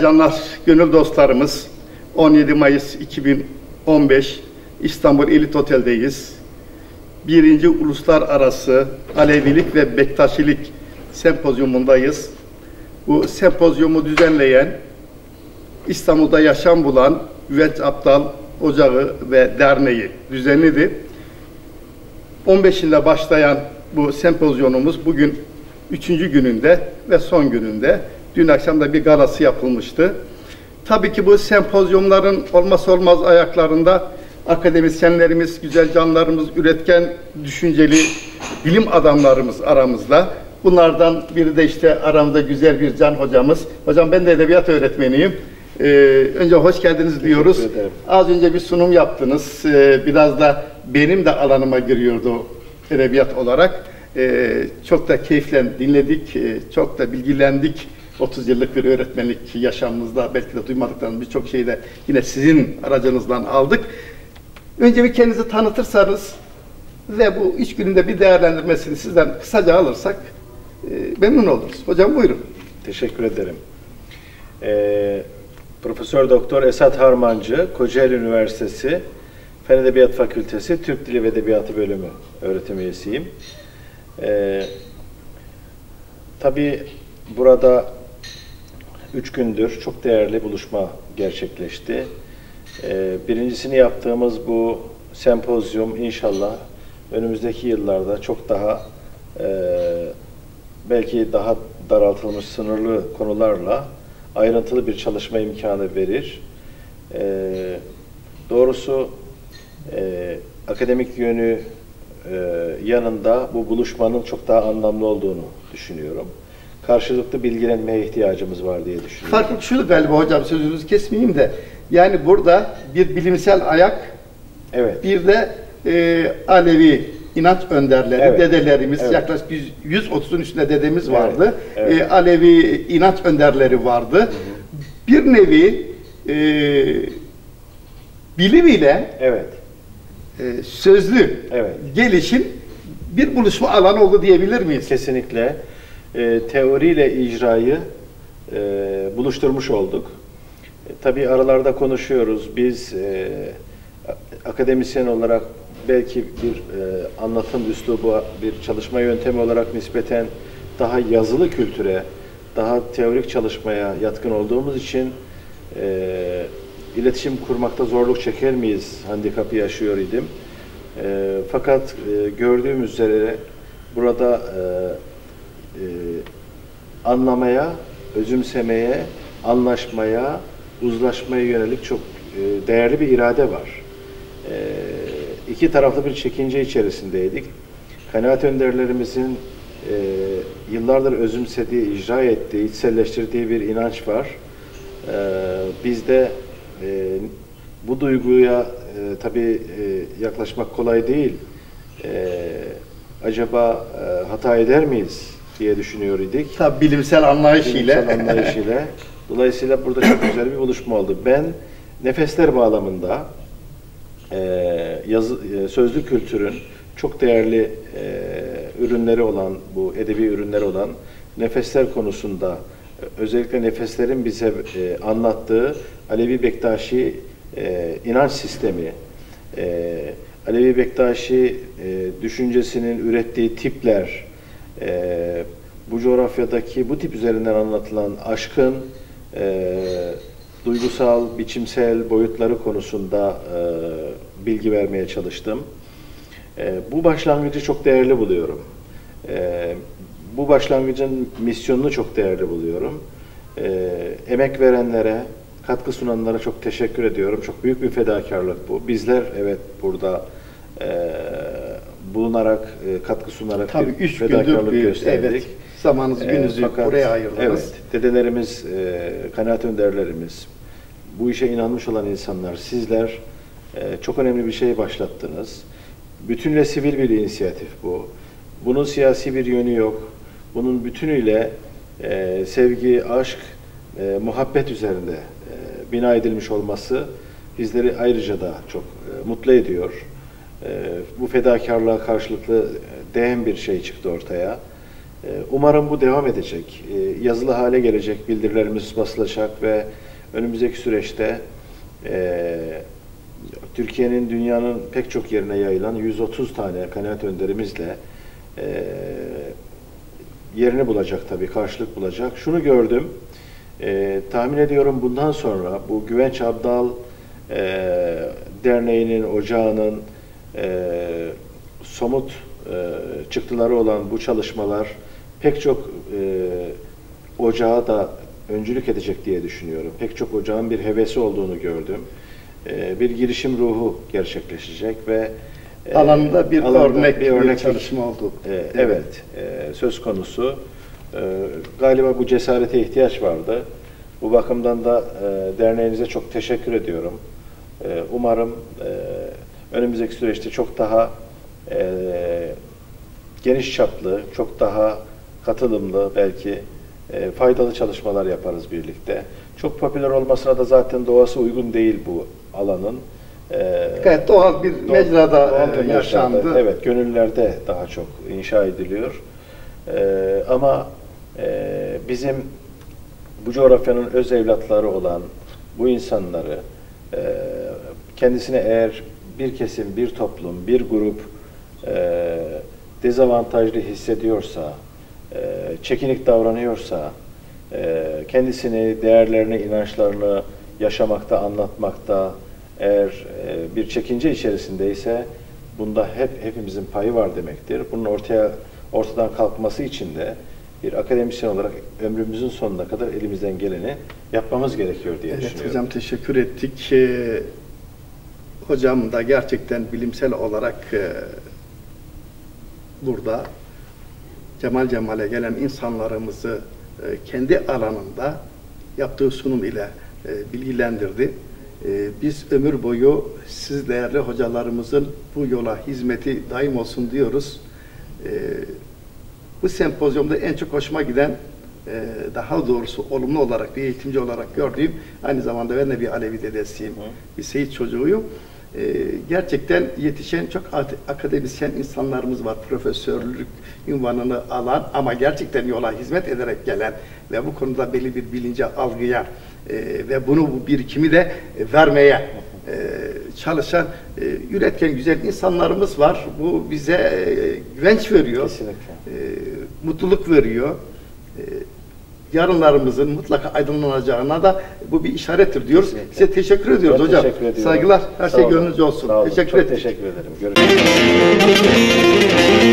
Canlar, gönül dostlarımız 17 Mayıs 2015 İstanbul Elit Otel'deyiz. Birinci Uluslararası Alevilik ve Bektaşilik Sempozyumundayız. Bu sempozyumu düzenleyen İstanbul'da yaşam bulan Üvenç Aptal Ocağı ve Derneği düzenledi. 15'inde başlayan bu sempozyonumuz bugün üçüncü gününde ve son gününde. Dün akşam da bir galası yapılmıştı. Tabii ki bu sempozyumların olmazsa olmaz ayaklarında akademisyenlerimiz, güzel canlarımız, üretken, düşünceli bilim adamlarımız aramızda. Bunlardan biri de işte aramızda güzel bir can hocamız. Hocam ben de edebiyat öğretmeniyim. Ee, önce hoş geldiniz diyoruz. Az önce bir sunum yaptınız. Ee, biraz da benim de alanıma giriyordu edebiyat olarak. Ee, çok da keyifle dinledik, ee, çok da bilgilendik. 30 yıllık bir öğretmenlik yaşamımızda belki de duymadıklarımız birçok şeyi de yine sizin aracınızdan aldık. Önce bir kendinizi tanıtırsanız ve bu üç gününde bir değerlendirmesini sizden kısaca alırsak e, memnun oluruz. Hocam buyurun. Teşekkür ederim. Ee, Profesör Doktor Esat Harmancı, Kocaeli Üniversitesi Fen Edebiyat Fakültesi Türk Dili ve Edebiyatı Bölümü öğretim üyesiyim. Ee, tabii burada üç gündür çok değerli buluşma gerçekleşti. Ee, birincisini yaptığımız bu sempozyum inşallah önümüzdeki yıllarda çok daha e, belki daha daraltılmış sınırlı konularla ayrıntılı bir çalışma imkanı verir. Ee, doğrusu e, akademik yönü e, yanında bu buluşmanın çok daha anlamlı olduğunu düşünüyorum. Karşılıklı bilgilenmeye ihtiyacımız var diye düşünüyorum. Farklı şu galiba hocam sözünüzü kesmeyeyim de yani burada bir bilimsel ayak Evet. bir de e, Alevi inanç önderleri, Evet. dedelerimiz Evet. yaklaşık 100 130'un üstünde dedemiz vardı. Evet. E, Alevi inanç önderleri vardı. Bir nevi e, bilim ile Evet. e, sözlü Evet. gelişim bir buluşma alanı oldu diyebilir miyiz? Kesinlikle e, teoriyle icrayı e, buluşturmuş olduk. E, tabii aralarda konuşuyoruz. Biz e, akademisyen olarak belki bir e, anlatım üslubu, bir çalışma yöntemi olarak nispeten daha yazılı kültüre, daha teorik çalışmaya yatkın olduğumuz için e, iletişim kurmakta zorluk çeker miyiz handikapı yaşıyor idim. E, fakat e, gördüğümüz üzere burada e, e, anlamaya, özümsemeye, anlaşmaya, uzlaşmaya yönelik çok e, değerli bir irade var. E, iki taraflı bir çekince içerisindeydik. Kanaat önderlerimizin e, yıllardır özümsediği, icra ettiği, içselleştirdiği bir inanç var. E, biz de e, bu duyguya e, tabii e, yaklaşmak kolay değil. E, acaba e, hata eder miyiz diye düşünüyor idik. Tabii bilimsel anlayış ile. Bilimsel anlayışıyla. Dolayısıyla burada çok güzel bir buluşma oldu. Ben nefesler bağlamında e, yazı, e, sözlü kültürün çok değerli e, ürünleri olan, bu edebi ürünleri olan nefesler konusunda e, özellikle nefeslerin bize e, anlattığı Alevi Bektaşi e, inanç sistemi, e, Alevi Bektaşi e, düşüncesinin ürettiği tipler, e, bu coğrafyadaki bu tip üzerinden anlatılan aşkın e, duygusal, biçimsel boyutları konusunda e, bilgi vermeye çalıştım. E, bu başlangıcı çok değerli buluyorum. E, bu başlangıcın misyonunu çok değerli buluyorum. E, emek verenlere, katkı sunanlara çok teşekkür ediyorum. Çok büyük bir fedakarlık bu. Bizler evet burada e, bulunarak, e, katkı sunarak Tabii bir üç fedakarlık bir gösterdik. evet, zamanınızı gününüzü fakat, buraya ayırdınız. Evet, dedelerimiz, e, kanaat önderlerimiz, bu işe inanmış olan insanlar, sizler e, çok önemli bir şey başlattınız. Bütünle sivil bir inisiyatif bu. Bunun siyasi bir yönü yok. Bunun bütünüyle e, sevgi, aşk, e, muhabbet üzerinde e, bina edilmiş olması bizleri ayrıca da çok e, mutlu ediyor. E, bu fedakarlığa karşılıklı e, değen bir şey çıktı ortaya. E, umarım bu devam edecek. E, yazılı hale gelecek, bildirilerimiz basılacak ve önümüzdeki süreçte e, Türkiye'nin dünyanın pek çok yerine yayılan 130 tane kanaat önderimizle e, yerini bulacak tabii, karşılık bulacak. Şunu gördüm, tahmin ediyorum bundan sonra bu Güvenç Abdal Derneği'nin, ocağının e, somut e, çıktıları olan bu çalışmalar pek çok e, ocağa da öncülük edecek diye düşünüyorum. Pek çok ocağın bir hevesi olduğunu gördüm. E, bir girişim ruhu gerçekleşecek ve e, alanında bir alanda örnek bir örnek çalışma oldu. E, evet, e, söz konusu. E, galiba bu cesarete ihtiyaç vardı. Bu bakımdan da e, derneğinize çok teşekkür ediyorum. E, umarım e, önümüzdeki süreçte çok daha e, geniş çaplı, çok daha katılımlı belki e, faydalı çalışmalar yaparız birlikte. Çok popüler olmasına da zaten doğası uygun değil bu alanın. E, Gayet doğal bir doğal, mecrada doğal e, yaşandı. Evet, gönüllerde daha çok inşa ediliyor. E, ama e, bizim bu coğrafyanın öz evlatları olan bu insanları e, kendisine eğer bir kesim, bir toplum, bir grup e, dezavantajlı hissediyorsa, e, çekinik davranıyorsa, e, kendisini, değerlerini, inançlarını yaşamakta, anlatmakta eğer e, bir çekince içerisindeyse bunda hep hepimizin payı var demektir. Bunun ortaya ortadan kalkması için de bir akademisyen olarak ömrümüzün sonuna kadar elimizden geleni yapmamız gerekiyor diye evet, düşünüyorum. Hocam teşekkür ettik. Ee, hocam da gerçekten bilimsel olarak e, burada Cemal Cemal'e gelen insanlarımızı e, kendi alanında yaptığı sunum ile e, bilgilendirdi. E, biz ömür boyu siz değerli hocalarımızın bu yola hizmeti daim olsun diyoruz. E, bu sempozyumda en çok hoşuma giden e, daha doğrusu olumlu olarak bir eğitimci olarak gördüğüm aynı zamanda ben de bir Alevi dedesiyim, bir Seyit çocuğuyum. E, gerçekten yetişen çok akademisyen insanlarımız var. Profesörlük ünvanını alan ama gerçekten yola hizmet ederek gelen ve bu konuda belli bir bilince, algıya e, ve bunu bu birikimi de vermeye çalışan, üretken güzel insanlarımız var. Bu bize güvenç veriyor. Kesinlikle. Mutluluk veriyor yarınlarımızın mutlaka aydınlanacağına da bu bir işarettir diyoruz. Kesinlikle. Size teşekkür ediyoruz ben hocam. Teşekkür ediyorum. Saygılar. Her Sağ şey gönlünüzce olsun. Sağ olun. Teşekkür Çok teşekkür ederim. Görüşmek üzere.